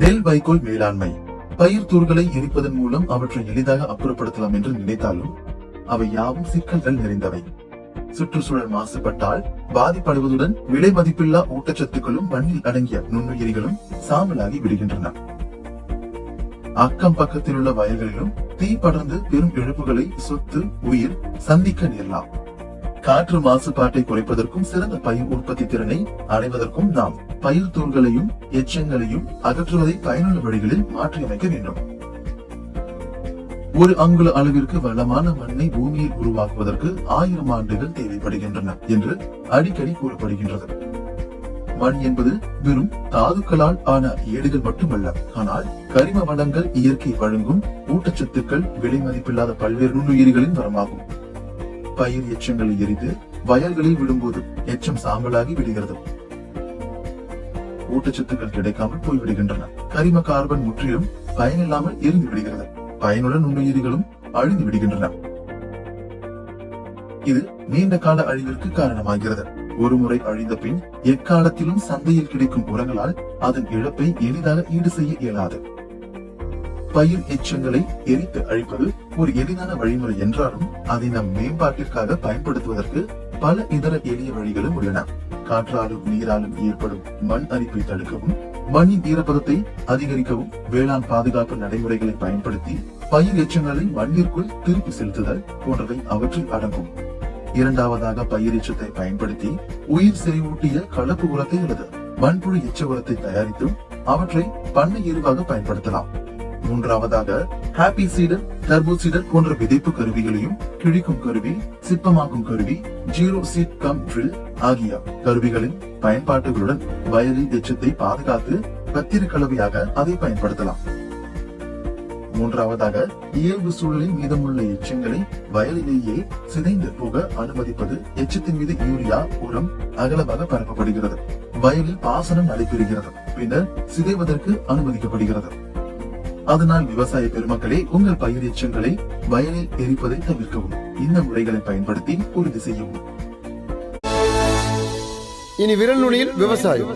நெல் வைக்கோல் மேலாண்மை. பயிர் தூர்களை எரிப்பதன் மூலம் அவற்றை எளிதாக அப்புறப்படுத்தலாம் என்று நினைத்தாலும் அவை யாவும் சிக்கல்கள் நிறைந்தவை. சுற்றுச்சூழல் மாசுபட்டால் பாதிப்படைவதுடன் விலை மதிப்பில்லா ஊட்டச்சத்துக்களும் மண்ணில் அடங்கிய நுண்ணுயிரிகளும் சாம்பலாகி விடுகின்றன. அக்கம் பக்கத்தில் உள்ள வயல்களிலும் தீ படர்ந்து பெரும் இழப்புகளை சொத்து உயிர் சந்திக்க நேரலாம். காற்று மாசுபாட்டை குறைப்பதற்கும் சிறந்த பயிர் உற்பத்தி திறனை அடைவதற்கும் நாம் பயிர் தூள்களையும் எச்சங்களையும் அகற்றுவதை பயனுள்ள வழிகளில் மாற்றியமைக்க வேண்டும். ஒரு அங்குல அளவிற்கு வளமான மண்ணை பூமியில் உருவாக்குவதற்கு ஆயிரம் ஆண்டுகள் தேவைப்படுகின்றன என்று அடிக்கடி கூறப்படுகின்றது. மண் என்பது வெறும் தாதுக்களால் ஆன ஏடுகள் மட்டுமல்ல ஆனால் கரிம வளங்கள் இயற்கை வழங்கும் ஊட்டச்சத்துக்கள் விலை மதிப்பில்லாத பல்வேறு நுண்ணுயிரிகளின் வரமாகும் பயிர் எச்சங்களை எரித்து வயல்களில் விடும்போது எச்சம் சாம்பலாகி விடுகிறது. ஊட்டச்சத்துக்கள் கிடைக்காமல் போய்விடுகின்றன. கரிம கார்பன் முற்றிலும் பயனில்லாமல் எரிந்து விடுகிறது. பயனுள்ள நுண்ணுயிரிகளும் அழிந்து விடுகின்றன. இது நீண்ட கால அழிவிற்கு காரணமாகிறது. ஒருமுறை அழிந்த பின் எக்காலத்திலும் சந்தையில் கிடைக்கும் உரங்களால் அதன் இழப்பை எளிதாக ஈடு செய்ய இயலாது. பயிர் எச்சங்களை எரித்து அழிப்பது ஒரு எளிதான வழிமுறை என்றாலும் அதை நம் மேம்பாட்டிற்காக பயன்படுத்துவதற்கு பல இதர எளிய வழிகளும் உள்ளன. காற்றாலும் நீராலும் ஏற்படும் மண் அரிப்பை தடுக்கவும் மண்ணின் ஈரப்பதத்தை அதிகரிக்கவும் வேளாண் பாதுகாப்பு நடைமுறைகளை பயன்படுத்தி பயிர் எச்சங்களை மண்ணிற்குள் திருப்பி செலுத்துதல் போன்றவை அவற்றில் அடங்கும். இரண்டாவதாக பயிர் எச்சத்தை பயன்படுத்தி உயிர் செறிவூட்டிய கலப்பு உரத்தை அல்லது மண்புழு எச்ச உரத்தை தயாரித்தும் அவற்றை பண்ணை எருவாக பயன்படுத்தலாம். மூன்றாவதாக ஹாப்பி சீடர் டர்போ சீடர் போன்ற விதைப்பு கருவிகளையும் கிழிக்கும் கருவி சிப்பமாக்கும் கருவி ஜீரோ சீட் கம் ட்ரில் ஆகிய கருவிகளின் பயன்பாட்டுகளுடன் வயலின் எச்சத்தை பாதுகாத்து பத்திர கலவையாக அதை பயன்படுத்தலாம். மூன்றாவதாக இயல்பு சூழலில் மீதமுள்ள எச்சங்களை வயலிலேயே சிதைந்து போக அனுமதிப்பது எச்சத்தின் மீது யூரியா உரம் அகலமாக பரப்பப்படுகிறது. வயலில் பாசனம் நடைபெறுகிறது. பின்னர் சிதைவதற்கு அனுமதிக்கப்படுகிறது. அதனால் விவசாய பெருமக்களே உங்கள் பயிர் எச்சங்களை வயலில் எரிப்பதை தவிர்க்கவும். இந்த முறைகளை பயன்படுத்தி உறுதி செய்யவும். இனி விரல் நுனியில் விவசாயம்.